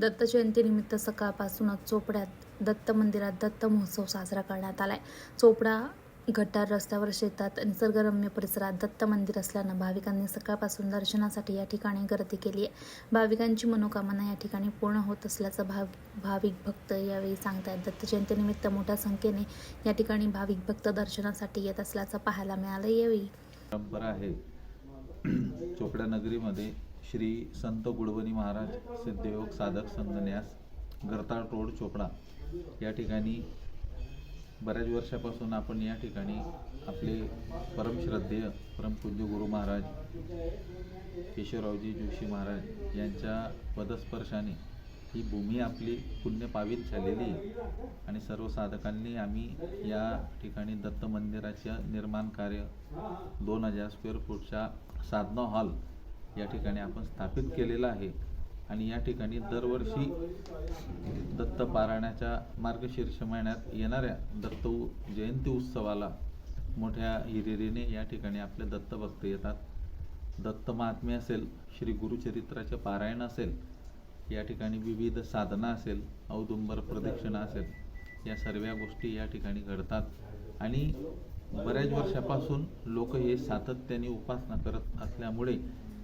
दत्त जयंतीनिमित्त सकाळपासूनच चोपड्यात दत्त मंदिरात दत्त महोत्सव साजरा करण्यात आलाय. चोपडा गटार रस्त्यावर शेतात निसर्गरम्य परिसरात दत्त मंदिर असल्यानं भाविकांनी सकाळपासून दर्शनासाठी या ठिकाणी गर्दी केली आहे. भाविकांची मनोकामना या ठिकाणी पूर्ण होत असल्याचं भाव भाविक भक्त यावेळी सांगतायत. दत्त जयंतीनिमित्त मोठ्या संख्येने या ठिकाणी भाविक भक्त दर्शनासाठी येत असल्याचं पाहायला मिळालं यावेळी परंपरा आहे. चोपड्या नगरीमध्ये श्री संत गुडवणी महाराज सिद्धयोग साधक संगन्यास गरताळ रोड चोपडा. या ठिकाणी बऱ्याच वर्षापासून आपण या ठिकाणी आपले परमश्रद्धेय परमपूज्य गुरु महाराज केशवरावजी जोशी महाराज यांच्या पदस्पर्शाने ही भूमी आपली पुण्यपावित झालेली आहे. आणि सर्व साधकांनी आम्ही या ठिकाणी दत्त मंदिराचं निर्माण कार्य दोन हजार स्क्वेअर फूटच्या साधना हॉल या ठिकाणी आपण स्थापित केलेला आहे. आणि या ठिकाणी दरवर्षी दत्त पारायणाच्या मार्गशीर्ष महिन्यात येणाऱ्या दत्त जयंती उत्सवाला मोठ्या हिरिरीने या ठिकाणी आपले दत्त भक्त येतात. दत्त असेल श्री गुरुचरित्राचे पारायण असेल या ठिकाणी विविध साधना असेल औदुंबर प्रदक्षिणा असेल या सर्व गोष्टी या ठिकाणी घडतात. आणि बऱ्याच वर्षापासून लोक हे सातत्याने उपासना करत असल्यामुळे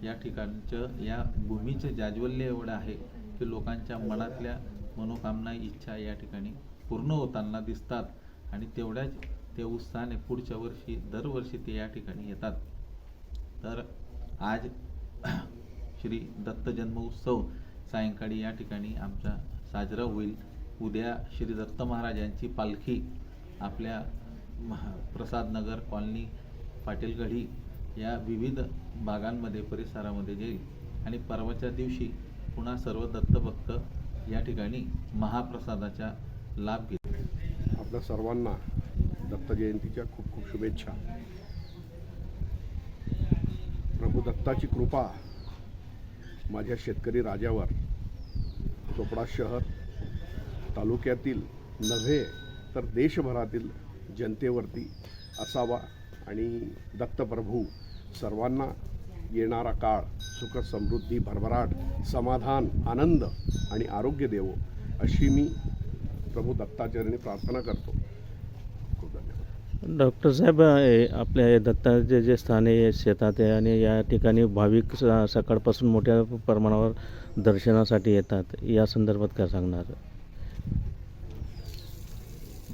या ठिकाणचं या भूमीचं जाज्वल्य एवढं आहे की लोकांच्या मनातल्या मनोकामना इच्छा या ठिकाणी पूर्ण होताना दिसतात. आणि तेवढ्याच ते उत्साहाने पुढच्या वर्षी दरवर्षी ते या ठिकाणी येतात. तर आज श्री दत्त जन्मोत्सव सायंकाळी या ठिकाणी आमचा साजरा होईल. उद्या श्री दत्त महाराजांची पालखी आपल्या महा प्रसादनगर कॉलनी पाटीलगढी या विविध भागांमध्ये परिसरामध्ये जाईल आणि परवाच्या दिवशी पुन्हा सर्व दत्तभक्त या ठिकाणी महाप्रसादाचा लाभ घेतील आपल्या सर्वांना दत्त जयंतीच्या खूप खूप शुभेच्छा. प्रभू दत्ताची कृपा माझ्या शेतकरी राजावर चोपडा शहर तालुक्यातील नव्हे तर देशभरातील जनतेवरती असावा आणि दत्तप्रभू सर्वांना येणारा काळ सुख समृद्धी भरभराट समाधान आनंद आणि आरोग्य देवो अशी मी प्रभू दत्ताचरणी प्रार्थना करतो. खूप धन्यवाद. डॉक्टर साहेब आपल्या हे दत्ताचे जे स्थान आहे शेतात आहे आणि या ठिकाणी भाविक सकाळपासून मोठ्या प्रमाणावर दर्शनासाठी येतात. या संदर्भात काय सांगणार?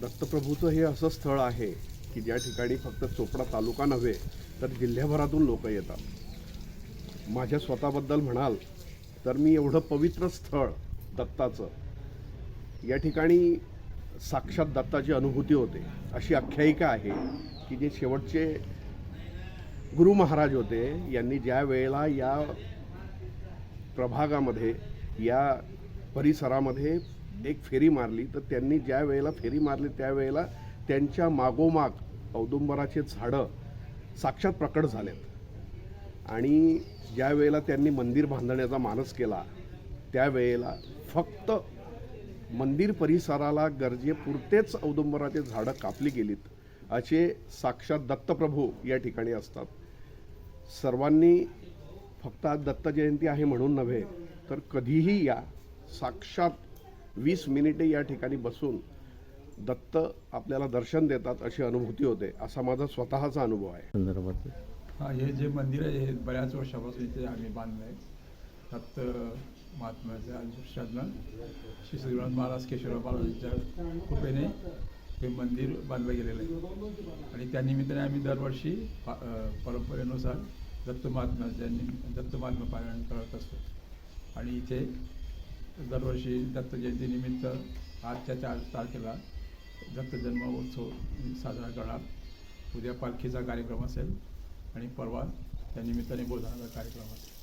दत्तप्रभूचं हे असं स्थळ आहे की ज्या ठिकाणी फक्त चोपडा तालुका नव्हे तर जिल्ह्याभरातून लोक येतात. माझ्या स्वतःबद्दल म्हणाल तर मी एवढं पवित्र स्थळ दत्ताचं या ठिकाणी साक्षात दत्ताची अनुभूती होते. अशी आख्यायिका आहे की जे शेवटचे गुरु महाराज होते यांनी ज्या वेळेला या प्रभागामध्ये या परिसरामध्ये एक फेरी मारली तर त्यांनी ज्या वेळेला फेरी मारली त्यावेळेला त्यांच्या मागोमाग औदुंबराचे झाडं साक्षात प्रकट झालेत. आणि ज्या वेळेला त्यांनी मंदिर बांधण्याचा मानस केला त्यावेळेला फक्त मंदिर परिसराला गरजेपुरतेच औदुंबराचे झाडं कापली गेलीत असे साक्षात दत्तप्रभू या ठिकाणी असतात. सर्वांनी फक्त आज दत्त जयंती आहे म्हणून नव्हे तर कधीही या साक्षात वीस मिनिटे या ठिकाणी बसून दत्त आपल्याला दर्शन देतात अशी अनुभूती होते. असा माझा स्वतःचा अनुभव आहे. संदर्भात. हा हे जे मंदिर आहे हे बऱ्याच वर्षापासून इथे आम्ही बांधलं आहे. दत्त महात्म्याच्या दृष्टातनं श्री श्रीराम महाराज केशवराव महाराजांच्या कृपेने हे मंदिर बांधलं गेलेलं आहे. आणि त्या निमित्ताने आम्ही दरवर्षी पा- परंपरेनुसार दत्त महात्म्याच्या दत्त महात्मा पारायण करत असतो. आणि इथे दरवर्षी दत्त जयंतीनिमित्त आजच्या चार तारखेला दत्त जन्मोत्सव साजरा करणार. उद्या पालखीचा कार्यक्रम असेल आणि परवा त्या निमित्ताने बोलणारा कार्यक्रम असेल.